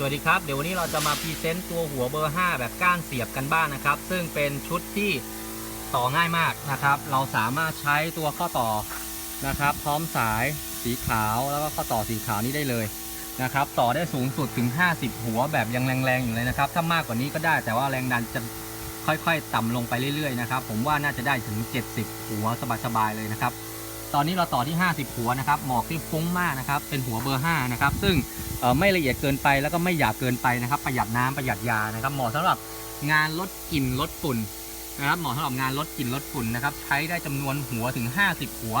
สวัสดีครับ เดี๋ยววันนี้เราจะมาพรีเซนต์ตัวหัวเบอร์ 5 แบบก้านเสียบกันบ้างนะครับ ซึ่งเป็นชุดที่ต่อง่ายมากนะครับ เราสามารถใช้ตัวข้อต่อนะครับ พร้อมสายสีขาวแล้วก็ข้อต่อสีขาวนี้ได้เลยนะครับ ต่อได้สูงสุดถึง 50 หัวแบบยังแรงๆอยู่เลยนะครับ ถ้ามากกว่านี้ก็ได้แต่ว่าแรงดันจะค่อยๆ ต่ำลงไปเรื่อยๆนะครับ ผมว่าน่าจะได้ถึง 70 หัวสบายๆเลยนะครับ ตอนนี้เราต่อที่ 50 หัวนะครับหมอกที่ฟุ้งมากนะครับ เป็นหัวเบอร์5นะครับซึ่งไม่ละเอียดเกินไปแล้วก็ไม่หยาบเกินไปนะครับ ประหยัดน้ำประหยัดยานะครับเหมาะสำหรับงานลดกลิ่นลดฝุ่นนะครับเหมาะสำหรับงานลดกลิ่นลดฝุ่นนะครับ ใช้ได้จำนวนหัวถึง 50 หัว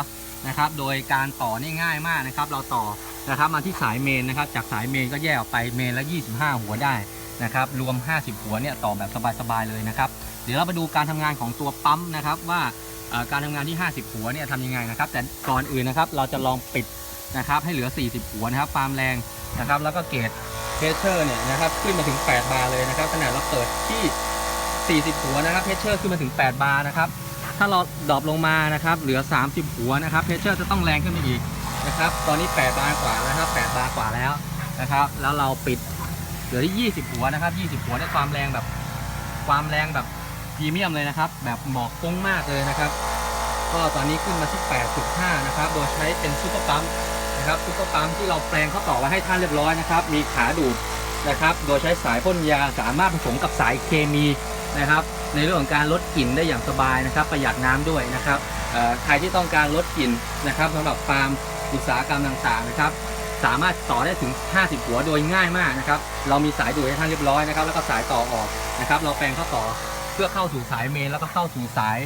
นะครับ โดยการต่อนี่ง่ายมากนะครับ เราต่อนะครับมาที่สายเมนนะครับ จากสายเมนก็แยกออกไปเมนละ 25 หัวได้นะครับ รวม 50 หัวเนี่ยต่อแบบสบายๆเลยนะครับ เดี๋ยวเรามาดูการทำงานของตัวปั๊มนะครับว่า การทำงานที่ 50 หัวเนี่ยทำยังไงนะครับ แต่ก่อนอื่นนะครับเราจะลองปิดนะครับให้เหลือ 40 หัวนะครับความแรงนะครับ แล้วก็เกจเพชเชอร์เนี่ยนะครับขึ้นมาถึง 8 บาร์เลยนะครับขนาดเราเปิดที่ 40 หัวนะครับเพชเชอร์ขึ้นมาถึง 8 บาร์นะครับถ้าเราดรอปลงมานะครับเหลือ 30 หัวนะครับเพชเชอร์จะต้องแรงขึ้นไปอีกนะครับตอนนี้ 8 บาร์กว่าแล้วนะครับ 8 บาร์กว่าแล้วนะครับ แล้วเราปิดเหลือที่ 20 หัวนะครับ 20 หัวเนี่ยความแรงแบบความแรงแบบ พรีเมียมเลยนะครับ แบบหมอกฟุ้งมากเลยนะครับ ก็ตอนนี้ขึ้นมาที่ 8.5 นะครับ โดยใช้เป็นซูเปอร์ปั๊มนะครับซูเปอร์ปั๊มที่เราแปลงเข้าต่อไว้ให้ท่านเรียบร้อยนะครับ มีขาดูดนะครับ โดยใช้สายพ่นยาสามารถผสมกับสายเคมีนะครับ ในเรื่องของการลดกลิ่นได้อย่างสบายนะครับ ประหยัดน้ำด้วยนะครับใครที่ต้องการลดกลิ่นนะครับสำหรับฟาร์มอุตสาหกรรมต่างๆนะครับสามารถต่อได้ถึง 50 หัวโดยง่ายมากนะครับ เรามีสายดูดให้ท่านเรียบร้อยนะครับ แล้วก็สายต่อออกนะครับ เราแปลงเข้าต่อ พื่อเข้าสู่สายเมนแล้วก็เข้าสู่สาย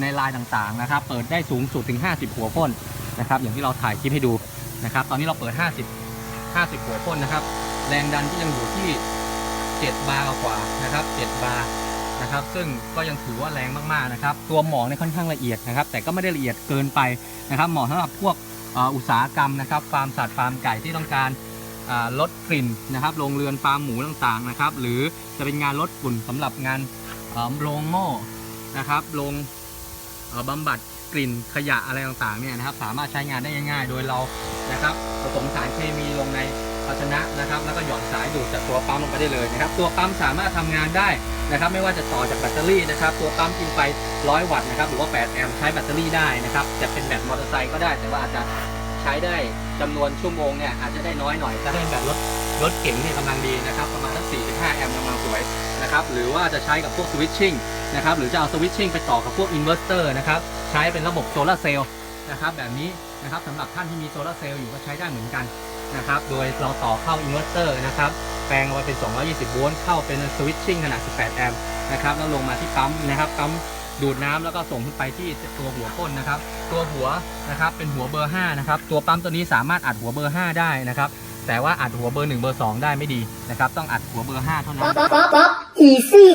ในลายต่างๆนะครับ เปิดได้สูงสุดถึง 50 หัวพ่นนะครับ อย่างที่เราถ่ายคลิปให้ดูนะครับ ตอนนี้เราเปิด 50 50 หัวพ่นนะครับ แรงดันที่ยังอยู่ที่ 7 บาร์กว่านะครับ 7 บาร์นะครับ ซึ่งก็ยังถือว่าแรงมากๆนะครับ ตัวหมอกเนี่ค่อนข้างละเอียดนะครับ แต่ก็ไม่ได้ละเอียดเกินไปนะครับ เหมาะสำหรับพวกอุตสาหกรรมนะครับ ฟาร์มสัตว์ ฟาร์มไก่ที่ต้องการลดกลิ่นนะครับ โรงเรือนฟาร์มหมูต่างๆนะครับ หรือจะเป็นงานลดฝุ่นสำหรับงาน โรงโม่นะครับโรงบำบัดกลิ่นขยะอะไรต่างๆเนี่ยนะครับสามารถใช้งานได้ง่ายๆ โดยเรานะครับผสมสารเคมีลงในภาชนะนะครับ แล้วก็หย่อนสายดูดจากตัวปั๊มลงไปได้เลยนะครับ ตัวปั๊มสามารถทำงานได้นะครับ ไม่ว่าจะต่อจากแบตเตอรี่นะครับ ตัวปั๊มกินไฟ 100 วัตต์นะครับ หรือว่า 8 แอมป์ใช้แบตเตอรี่ได้นะครับ จะเป็นแบตมอเตอร์ไซค์ก็ได้ แต่ว่าอาจจะใช้ได้จำนวนชั่วโมงเนี่ยอาจจะได้น้อยหน่อยถ้าเป็นแบบรถรถเก๋งเนี่ยกำลังดีนะครับ ประมาณสัก นะครับ หรือว่าจะใช้กับพวกสวิตชิ่งนะครับ หรือจะเอาสวิตชิ่งไปต่อกับพวกอินเวอร์เตอร์นะครับ ใช้เป็นระบบโซลาร์เซลล์นะครับ แบบนี้นะครับสำหรับท่านที่มีโซลาร์เซลล์อยู่ก็ใช้ได้เหมือนกันนะครับ โดยเราต่อเข้าอินเวอร์เตอร์นะครับ แปลงเอาไว้เป็น 220 โวลต์ เข้าเป็นสวิตชิ่งขนาด 18 แอมป์นะครับ แล้วลงมาที่ปั๊มนะครับ ปั๊มดูดน้ำแล้วก็ส่งขึ้นไปที่ตัวหัวพ่นนะครับ ตัวหัวนะครับเป็นหัวเบอร์5นะครับ ตัวปั๊มตัวนี้สามารถอัดหัวเบอร์ 5 ได้นะครับ แต่ว่าอัดหัวเบอร์ 1 เบอร์ 2 ได้ไม่ดีนะครับ ต้องอัดหัวเบอร์ 5 เท่านั้นป๊อปป๊อปป๊อป easy